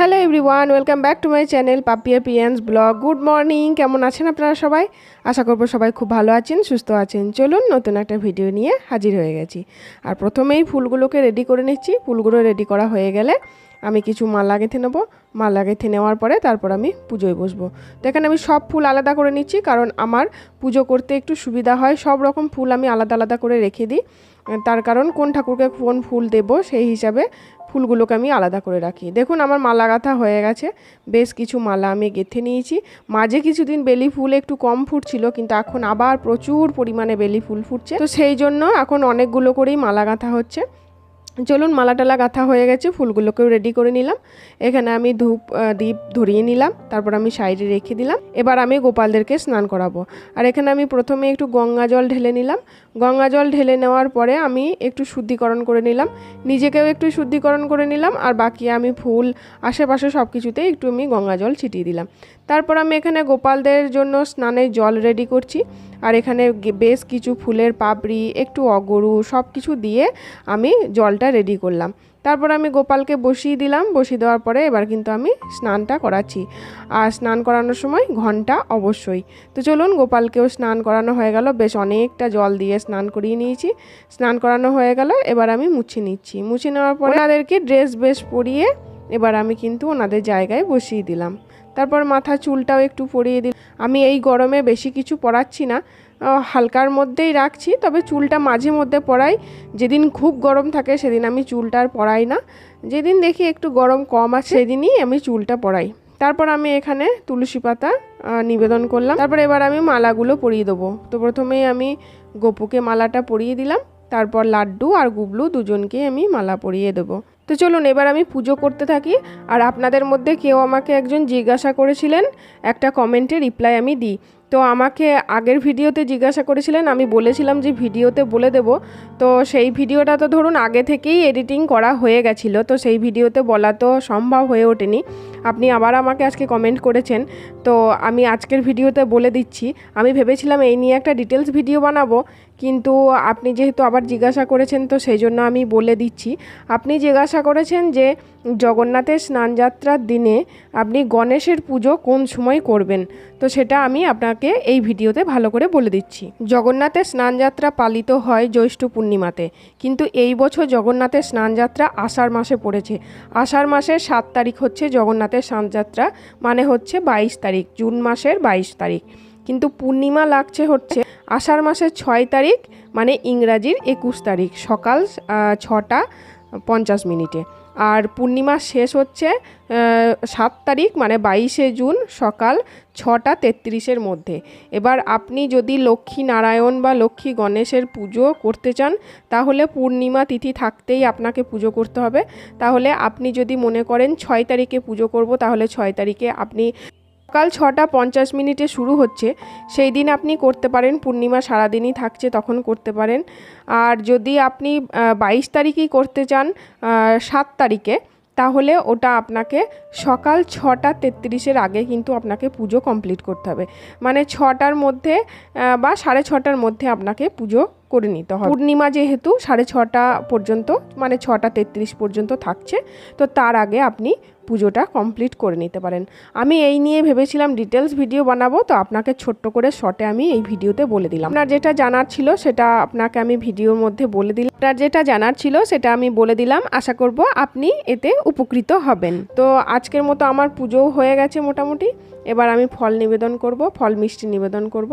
Hello everyone welcome back to my channel Papiya পিয়ান্স blog good morning কেমন আছেন আপনারা সবাই? আশা করব সবাই খুব ভালো আছেন, সুস্থ আছেন। চলুন নতুন একটা ভিডিও নিয়ে হাজির হয়ে গেছি। আর প্রথমেই ফুলগুলোকে রেডি করে নিচ্ছি। ফুলগুলো রেডি করা হয়ে গেলে আমি কিছু মালা গেঁথে নেব। মালা গেঁথে নেওয়ার পরে তারপর আমি পুজোয় বসবো। তো এখানে আমি সব ফুল আলাদা করে নিচ্ছি, কারণ আমার পুজো করতে একটু সুবিধা হয়। সব রকম ফুল আমি আলাদা আলাদা করে রেখে দিই। তার কারণ কোন ঠাকুরকে কোন ফুল দেব সেই হিসাবে ফুলগুলোকে আমি আলাদা করে রাখি। দেখুন আমার মালা গাঁথা হয়ে গেছে। বেশ কিছু মালা আমি গেঁথে নিয়েছি। মাঝে কিছুদিন বেলি ফুল একটু কম ফুটছিল, কিন্তু এখন আবার প্রচুর পরিমাণে বেলি ফুল ফুটছে। তো সেই জন্য এখন অনেকগুলো করেই মালা গাঁথা হচ্ছে। চলুন মালা টালা গাঁথা হয়ে গেছে, ফুলগুলোকেও রেডি করে নিলাম। এখানে আমি ধূপ দ্বীপ ধরিয়ে নিলাম, তারপর আমি সাইডে রেখে দিলাম। এবার আমি গোপালদেরকে স্নান করাবো। আর এখানে আমি প্রথমে একটু গঙ্গা জল ঢেলে নিলাম। গঙ্গা জল ঢেলে নেওয়ার পরে আমি একটু শুদ্ধিকরণ করে নিলাম। নিজেকেও একটু শুদ্ধিকরণ করে নিলাম, আর বাকি আমি ফুল, আশেপাশে সব কিছুতেই একটু আমি গঙ্গা জল ছিটিয়ে দিলাম। তারপর আমি এখানে গোপালদের জন্য স্নানের জল রেডি করছি। আর এখানে বেশ কিছু ফুলের পাপড়ি, একটু অগরু সব কিছু দিয়ে আমি জলটা রেডি করলাম। তারপর আমি গোপালকে বসিয়ে দিলাম। বসিয়ে দেওয়ার পরে এবার কিন্তু আমি স্নানটা করাচ্ছি। আর স্নান করানোর সময় ঘণ্টা অবশ্যই। তো চলুন, গোপালকেও স্নান করানো হয়ে গেল। বেশ অনেকটা জল দিয়ে স্নান করিয়ে নিয়েছি। স্নান করানো হয়ে গেল, এবার আমি মুছে নিচ্ছি। মুছে নেওয়ার পরে ওনাদেরকে ড্রেস বেশ পরিয়ে এবার আমি কিন্তু ওনাদের জায়গায় বসিয়ে দিলাম। তারপর মাথা চুলটাও একটু পরিয়ে দিলাম আমি এই গরমে বেশি কিছু পরাচ্ছি না হালকার মধ্যেই রাখছি, তবে চুলটা মাঝে মধ্যে পরাই। যেদিন খুব গরম থাকে সেদিন আমি চুলটা আর পরাই না। যেদিন দেখি একটু গরম কম আছে, সেদিনই আমি চুলটা পরাই। তারপর আমি এখানে তুলসী পাতা নিবেদন করলাম। তারপর এবার আমি মালাগুলো পরিয়ে দেবো। তো প্রথমেই আমি গোপুকে মালাটা পরিয়ে দিলাম। তারপর লাড্ডু আর গুবলু দুজনকে আমি মালা পরিয়ে দেবো। তো চলুন, এবার আমি পুজো করতে থাকি। আর আপনাদের মধ্যে কেউ আমাকে একজন জিজ্ঞাসা করেছিলেন, একটা কমেন্টে রিপ্লাই আমি দিই। তো আমাকে আগের ভিডিওতে জিজ্ঞাসা করেছিলেন, আমি বলেছিলাম যে ভিডিওতে বলে দেব। তো সেই ভিডিওটা তো ধরুন আগে থেকেই এডিটিং করা হয়ে গেছিল, তো সেই ভিডিওতে বলা তো সম্ভব হয়ে ওঠেনি। আপনি আবার আমাকে আজকে কমেন্ট করেছেন, তো আমি আজকের ভিডিওতে বলে দিচ্ছি। আমি ভেবেছিলাম এই নিয়ে একটা ডিটেলস ভিডিও বানাবো কিন্তু আপনি যেহেতু আবার জিজ্ঞাসা করেছেন, তো সেই জন্য আমি বলে দিচ্ছি। আপনি জিজ্ঞাসা করেছেন যে, জগন্নাথের স্নানযাত্রার দিনে আপনি গণেশের পুজো কোন সময় করবেন? তো সেটা আমি আপনাকে এই ভিডিওতে ভালো করে বলে দিচ্ছি। জগন্নাথের স্নানযাত্রা পালিত হয় জ্যৈষ্ঠ পূর্ণিমাতে। কিন্তু এই বছর জগন্নাথের স্নানযাত্রা আষাঢ় মাসে পড়েছে। আষাঢ় মাসের সাত তারিখ হচ্ছে জগন্নাথের স্নানযাত্রা মানে হচ্ছে বাইশ তারিখ, জুন মাসের বাইশ তারিখ। কিন্তু পূর্ণিমা লাগছে হচ্ছে আষাঢ় মাসের ছয় তারিখ মানে ইংরাজির একুশ তারিখ, সকাল ছটা পঞ্চাশ মিনিটে। আর পূর্ণিমা শেষ হচ্ছে সাত তারিখ মানে বাইশে জুন, সকাল ছটা তেত্রিশের মধ্যে। এবার আপনি যদি লক্ষ্মী নারায়ণ বা লক্ষ্মী গণেশের পুজো করতে চান, তাহলে পূর্ণিমা তিথি থাকতেই আপনাকে পুজো করতে হবে। তাহলে আপনি যদি মনে করেন ছয় তারিখে পুজো করব, তাহলে ছয় তারিখে আপনি সকাল ছটা পঞ্চাশ মিনিটে শুরু হচ্ছে। সেই দিন আপনি করতে পারেন, পূর্ণিমা সারাদিনই থাকছে, তখন করতে পারেন। আর যদি আপনি বাইশ তারিখই করতে চান সাত তারিখে, তাহলে ওটা আপনাকে সকাল ছটা তেত্রিশের আগে কিন্তু আপনাকে পুজো কমপ্লিট করতে হবে। মানে ছটার মধ্যে বা সাড়ে ছটার মধ্যে আপনাকে পুজো করে নিতে হবে। পূর্ণিমা যেহেতু সাড়ে ছটা পর্যন্ত মানে ছটা তেত্রিশ পর্যন্ত থাকছে, তো তার আগে আপনি পুজোটা কমপ্লিট করে নিতে পারেন। আমি এই নিয়ে ভেবেছিলাম ডিটেলস ভিডিও বানাবো, তো আপনাকে ছোট্ট করে শর্টে আমি এই ভিডিওতে বলে দিলাম। আপনার যেটা জানার ছিল সেটা আপনাকে আমি ভিডিওর মধ্যে বলে দিলাম। আপনার যেটা জানার ছিল সেটা আমি বলে দিলাম। আশা করব আপনি এতে উপকৃত হবেন। তো আজকের মতো আমার পুজোও হয়ে গেছে মোটামুটি। এবার আমি ফল নিবেদন করব, ফল মিষ্টি নিবেদন করব।